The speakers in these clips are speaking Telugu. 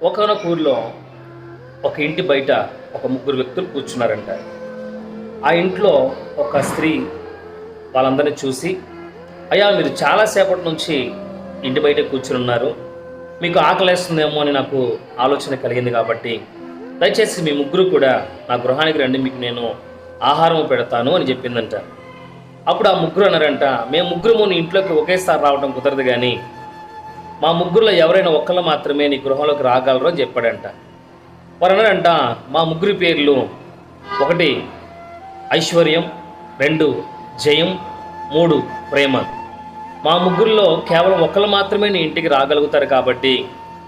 ఒకనొక ఊరిలో ఒక ఇంటి బయట ఒక ముగ్గురు వ్యక్తులు కూర్చున్నారంట. ఆ ఇంట్లో ఒక స్త్రీ వాళ్ళందరినీ చూసి అయ్యా మీరు చాలాసేపటి నుంచి ఇంటి బయట కూర్చుని ఉన్నారు. మీకు ఆకలేస్తుందేమో అని నాకు ఆలోచన కలిగింది కాబట్టి దయచేసి మీ ముగ్గురు కూడా నా గృహానికి రండి మీకు నేను ఆహారం పెడతాను అని చెప్పిందంట. అప్పుడు ఆ ముగ్గురు అన్నారంట మేము ముగ్గురు నీ ఇంట్లోకి ఒకేసారి రావడం కుదరదు కానీ మా ముగ్గురులో ఎవరైనా ఒక్కళ్ళు మాత్రమే నీ గృహంలోకి రాగలరు అని చెప్పాడంట. వారు అన్నారంట మా ముగ్గురి పేర్లు ఒకటి ఐశ్వర్యం రెండు జయం మూడు ప్రేమ. మా ముగ్గురులో కేవలం ఒకళ్ళు మాత్రమే నీ ఇంటికి రాగలుగుతారు కాబట్టి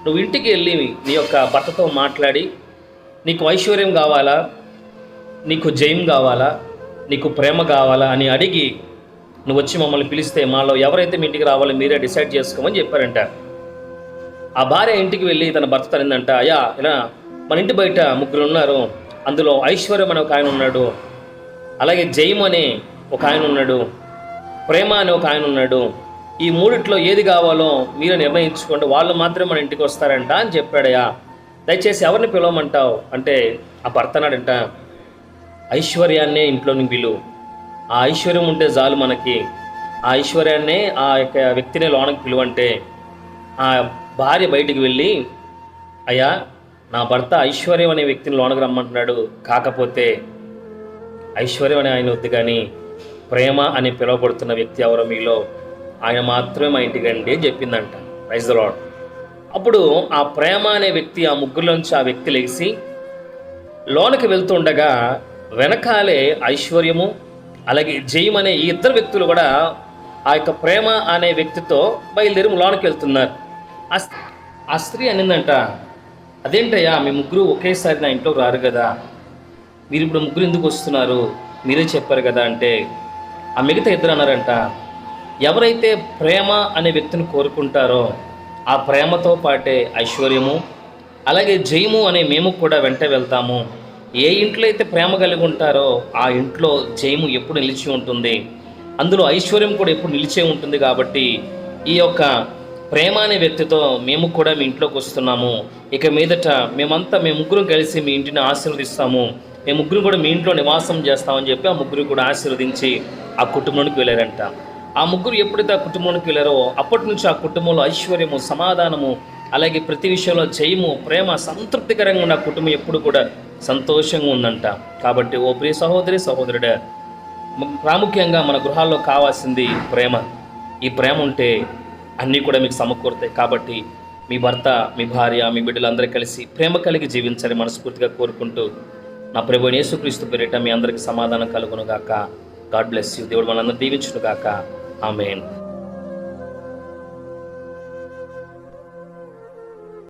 నువ్వు ఇంటికి వెళ్ళి నీ యొక్క భర్తతో మాట్లాడి నీకు ఐశ్వర్యం కావాలా నీకు జయం కావాలా నీకు ప్రేమ కావాలా అని అడిగి నువ్వు వచ్చి మమ్మల్ని పిలిస్తే మాలో ఎవరైతే మీ ఇంటికి రావాలో మీరే డిసైడ్ చేసుకోమని చెప్పారంట. ఆ భార్య ఇంటికి వెళ్ళి తన భర్త తనిందంట అయ్యా ఇలా మన ఇంటి బయట ముగ్గురు ఉన్నారు. అందులో ఐశ్వర్యం అనే ఒక ఆయన ఉన్నాడు. అలాగే జయం అనే ఒక ఆయన ఉన్నాడు. ప్రేమ అనే ఒక ఆయన ఉన్నాడు. ఈ మూడిట్లో ఏది కావాలో మీరు నిర్ణయించుకోండి. వాళ్ళు మాత్రమే మన ఇంటికి వస్తారంట అని చెప్పాడయ్యా. దయచేసి ఎవరిని పిలవమంటావు? అంటే ఆ భర్త అన్నాడంట ఐశ్వర్యాన్నే ఇంట్లోని పిలువు ఆ ఐశ్వర్యం ఉంటే చాలు మనకి. ఆ ఐశ్వర్యాన్నే ఆ యొక్క వ్యక్తిని లోనకి పిలువంటే ఆ భార్య బయటికి వెళ్ళి అయ్యా నా భర్త ఐశ్వర్యం అనే వ్యక్తిని లోనకి రమ్మంటున్నాడు. కాకపోతే ఐశ్వర్యం అనే ఆయన వద్దు కానీ ప్రేమ అని పిలువబడుతున్న వ్యక్తి ఎవరో మీలో ఆయన మాత్రమే మా ఇంటికి రండి అని చెప్పిందంట. ప్రైజ్ ద లాడ్ అప్పుడు ఆ ప్రేమ అనే వ్యక్తి ఆ ముగ్గురులోంచి ఆ వ్యక్తి లేచి లోనకి వెళ్తుండగా వెనకాలే ఐశ్వర్యము అలాగే జయం అనే ఈ ఇద్దరు వ్యక్తులు కూడా ఆ యొక్క ప్రేమ అనే వ్యక్తితో బయలుదేరి లోనకి వెళ్తున్నారు. ఆ ఆ స్త్రీ అనిందంట. అదేంటయ్యా మీ ముగ్గురు ఒకేసారి నా ఇంట్లో రారు కదా. మీరు ఇప్పుడు ముగ్గురు ఎందుకు వస్తున్నారు? మీరే చెప్పారు కదా అంటే ఆ మిగతా ఇద్దరు అన్నారంట. ఎవరైతే ప్రేమ అనే వ్యక్తిని కోరుకుంటారో ఆ ప్రేమతో పాటే ఐశ్వర్యము అలాగే జయము అనే మేము కూడా వెంట వెళ్తాము. ఏ ఇంట్లో అయితే ప్రేమ కలిగి ఉంటారో ఆ ఇంట్లో జయము ఎప్పుడు నిలిచి ఉంటుంది. అందులో ఐశ్వర్యం కూడా ఎప్పుడు నిలిచే ఉంటుంది కాబట్టి ఈ యొక్క ప్రేమ అనే వ్యక్తితో మేము కూడా మీ ఇంట్లోకి వస్తున్నాము. ఇక మీదట మేమంతా మేము ముగ్గురం కలిసి మీ ఇంటిని ఆశీర్వదిస్తాము. మేము ముగ్గురు కూడా మీ ఇంట్లో నివాసం చేస్తామని చెప్పి ఆ ముగ్గురు కూడా ఆశీర్వదించి ఆ కుటుంబానికి వెళ్ళారంట. ఆ ముగ్గురు ఎప్పుడైతే ఆ కుటుంబానికి వెళ్ళారో అప్పటి నుంచి ఆ కుటుంబంలో ఐశ్వర్యము సమాధానము అలాగే ప్రతి విషయంలో జయము ప్రేమ సంతృప్తికరంగా ఉన్న కుటుంబం ఎప్పుడు కూడా సంతోషంగా ఉందంట. కాబట్టి ఓ ప్రియ సహోదరి సహోదరుడా ప్రాముఖ్యంగా మన గృహాల్లో కావాల్సింది ప్రేమ. ఈ ప్రేమ ఉంటే అన్నీ కూడా మీకు సమకూరుతాయి. కాబట్టి మీ భర్త మీ భార్య మీ బిడ్డలందరూ కలిసి ప్రేమ కలిగి జీవించాలని మనస్ఫూర్తిగా కోరుకుంటూ నా ప్రభు యేసుక్రీస్తు పేరిట మీ అందరికి సమాధానం కలుగును గాక గాడ్ బ్లెస్ యూ. దేవుడు మనందరూ దీవించును గాక ఆమెన్.